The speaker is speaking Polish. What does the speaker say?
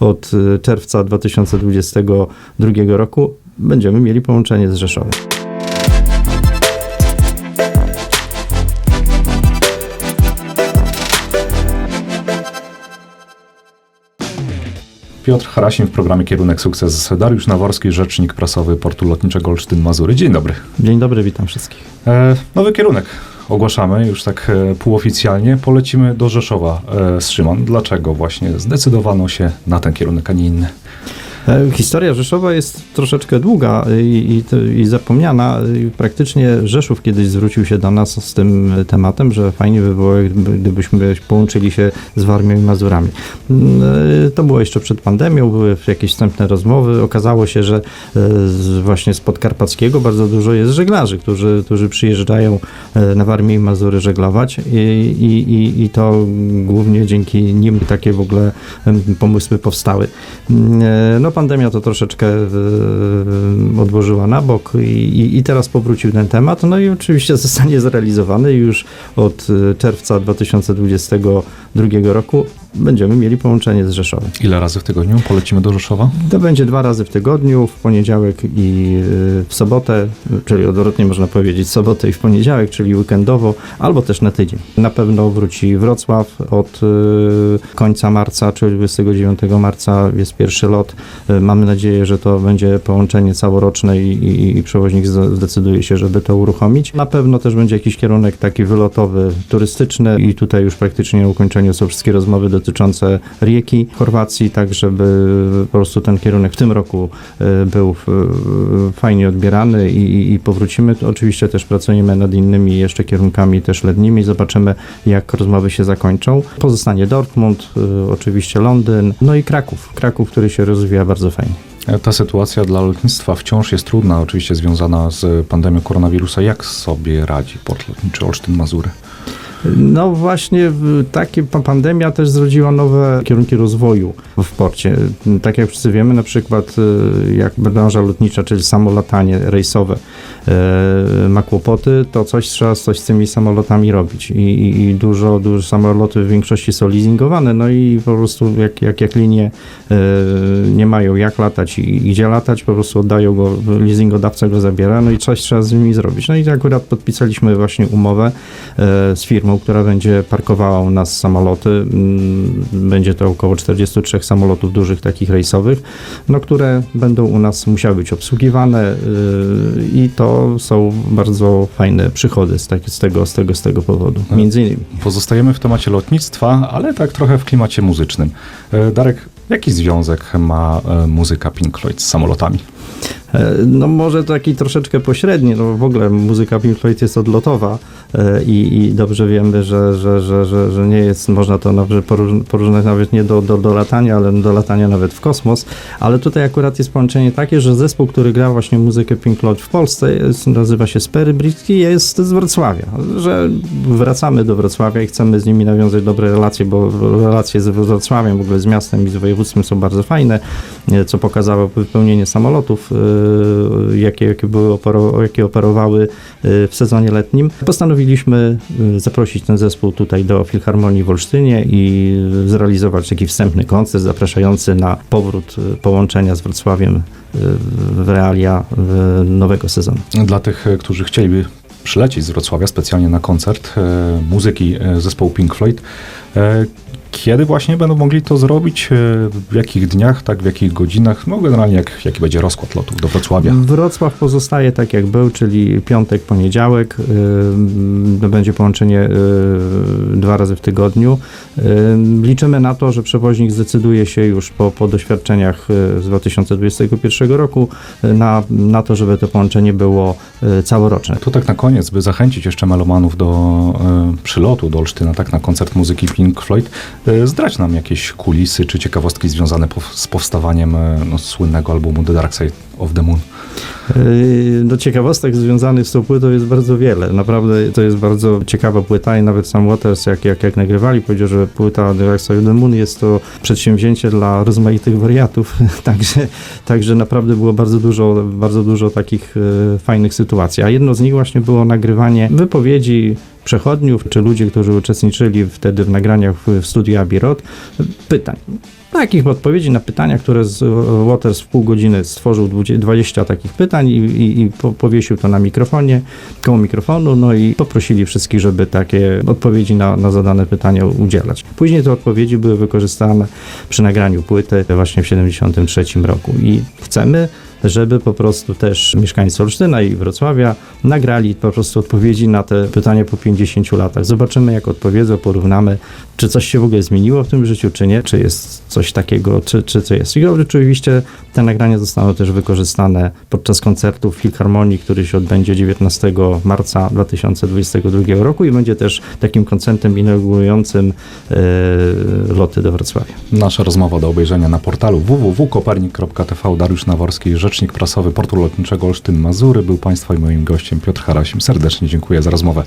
od y, czerwca 2022 roku będziemy mieli połączenie z Rzeszowem. Piotr Harasim w programie Kierunek Sukces. Dariusz Naworski, rzecznik prasowy Portu Lotniczego Olsztyn-Mazury. Dzień dobry. Dzień dobry, witam wszystkich. E, nowy kierunek ogłaszamy już tak e, półoficjalnie. Polecimy do Rzeszowa e, z Szymon. Dlaczego właśnie zdecydowano się na ten kierunek, a nie inny? E, Historia Rzeszowa jest troszeczkę długa i, i, i zapomniana. I Praktycznie Rzeszów kiedyś zwrócił się do nas z tym tematem, że fajnie by było, gdyby- gdybyśmy połączyli się z Warmią i Mazurami. Mm, e, To było jeszcze przed pandemią, były jakieś wstępne rozmowy. Okazało się, że e, właśnie z Podkarpackiego bardzo dużo jest żeglarzy, którzy, którzy przyjeżdżają e, na Warmię i Mazury żeglować i, i, i, to głównie dzięki nim takie w ogóle pomysły powstały. Mm, e, No pandemia to troszeczkę e, odłożyła na bok i, i, teraz powrócił ten temat, no i oczywiście zostanie zrealizowany już od e, czerwca 2022 roku będziemy mieli połączenie z Rzeszowem. Ile razy w tygodniu polecimy do Rzeszowa? To będzie dwa razy w tygodniu, w poniedziałek i y, w sobotę, czyli odwrotnie można powiedzieć, sobotę i w poniedziałek, czyli weekendowo, albo też na tydzień. Na pewno wróci Wrocław od końca marca, czyli 29 marca jest pierwszy lot. Y, Mamy nadzieję, że to będzie połączenie całoroczne i, i, i przewoźnik zde- zdecyduje się, żeby to uruchomić. Na pewno też będzie jakiś kierunek taki wylotowy, turystyczny i tutaj już praktycznie na ukończeniu są wszystkie rozmowy dotyczące Rijeki, Chorwacji, tak żeby po prostu ten kierunek w tym roku e, był e, fajnie odbierany i, i- powrócimy. Oczywiście też pracujemy nad innymi jeszcze kierunkami też letnimi. Zobaczymy, jak rozmowy się zakończą. Pozostanie Dortmund, e, oczywiście Londyn, no i Kraków. Kraków, który się rozwija bardzo fajnie. E, Ta sytuacja dla lotnictwa wciąż jest trudna, oczywiście związana z pandemią koronawirusa. Jak sobie radzi Port Lotniczy Olsztyn-Mazury? No właśnie, takie pa- pandemia też zrodziła nowe kierunki rozwoju w porcie. Tak jak wszyscy wiemy, na przykład y, jak branża lotnicza, czyli samo latanie rejsowe e, ma kłopoty, to coś trzeba coś z tymi samolotami robić. I, i, i dużo, dużo samoloty w większości są leasingowane, no i po prostu jak, jak, jak linie e, nie mają jak latać i, gdzie latać, po prostu oddają go, leasingodawca go zabiera, no i coś trzeba z nimi zrobić. No i akurat podpisaliśmy właśnie umowę z firmą, która będzie parkowała u nas samoloty. Mm, Będzie to około 43 samolotów dużych, takich rejsowych, no, które będą u nas musiały być obsługiwane y, i to są bardzo fajne przychody z, tak, z, tego, z, tego, z tego powodu. Między innymi. Pozostajemy w temacie lotnictwa, ale tak trochę w klimacie muzycznym. E, Darek, jaki związek ma e, muzyka Pink Floyd z samolotami? E, No może taki troszeczkę pośredni, no w ogóle muzyka Pink Floyd jest odlotowa e, i, i dobrze wiemy, że, że, że, że, że nie jest, można to nawet porównać nawet nie do, do, do latania, ale do latania nawet w kosmos, ale tutaj akurat jest połączenie takie, że zespół, który gra właśnie muzykę Pink Floyd w Polsce jest, nazywa się Sperry Britki jest z Wrocławia, że wracamy do Wrocławia i chcemy z nimi nawiązać dobre relacje, bo relacje z Wrocławiem, w ogóle z miastem i z województwem są bardzo fajne, e, co pokazało wypełnienie samolotów, jakie, jakie, były opero, jakie operowały e, w sezonie letnim. Postanowiliśmy e, zaprosić ten zespół tutaj do Filharmonii w Olsztynie i zrealizować taki wstępny koncert zapraszający na powrót połączenia z Wrocławiem w realia nowego sezonu. Dla tych, którzy chcieliby przylecieć z Wrocławia specjalnie na koncert muzyki zespołu Pink Floyd, kiedy właśnie będą mogli to zrobić? E, w jakich dniach, tak w jakich godzinach? No generalnie jak, jaki będzie rozkład lotów do Wrocławia? Wrocław pozostaje tak jak był, czyli piątek, poniedziałek. Yy, Będzie połączenie yy, dwa razy w tygodniu. Liczymy na to, że przewoźnik zdecyduje się już po, po doświadczeniach z 2021 roku na, na to, żeby to połączenie było całoroczne. To tak na koniec, by zachęcić jeszcze melomanów do e, przylotu do Olsztyna, tak na koncert muzyki Pink Floyd, e, zdrać nam jakieś kulisy czy ciekawostki związane z powstawaniem e, no, słynnego albumu The Dark Side of the Moon. Yy, No ciekawostek związanych z tą płytą jest bardzo wiele. Naprawdę to jest bardzo ciekawa płyta i nawet sam Waters, jak, jak, jak nagrywali, powiedział, że płyta The Dark Side of the Moon jest to przedsięwzięcie dla rozmaitych wariatów, także, także naprawdę było bardzo dużo, bardzo dużo takich e, fajnych sytuacji. A jedno z nich właśnie było nagrywanie wypowiedzi przechodniów, czy ludzi, którzy uczestniczyli wtedy w nagraniach w, studiu Abbey Road, pytań. Takich odpowiedzi na pytania, które Waters w pół godziny stworzył 20 20 takich pytań i, i, i po, powiesił to na mikrofonie, koło mikrofonu, no i poprosili wszystkich, żeby takie odpowiedzi na, na zadane pytania udzielać. Później te odpowiedzi były wykorzystane przy nagraniu płyty właśnie w 1973 roku i chcemy żeby po prostu też mieszkańcy Olsztyna i Wrocławia nagrali po prostu odpowiedzi na te pytania po 50 latach. Zobaczymy, jak odpowiedzą, porównamy, czy coś się w ogóle zmieniło w tym życiu, czy nie, czy jest coś takiego, czy, czy co jest. I oczywiście te nagrania zostaną też wykorzystane podczas koncertu w Filharmonii, który się odbędzie 19 marca 2022 roku i będzie też takim koncertem inaugurującym e, loty do Wrocławia. Nasza rozmowa do obejrzenia na portalu www.kopernik.tv. Dariusz Naworski, rzecznik prasowy portu lotniczego Olsztyn-Mazury, był Państwa i moim gościem Piotr Harasim. Serdecznie dziękuję za rozmowę.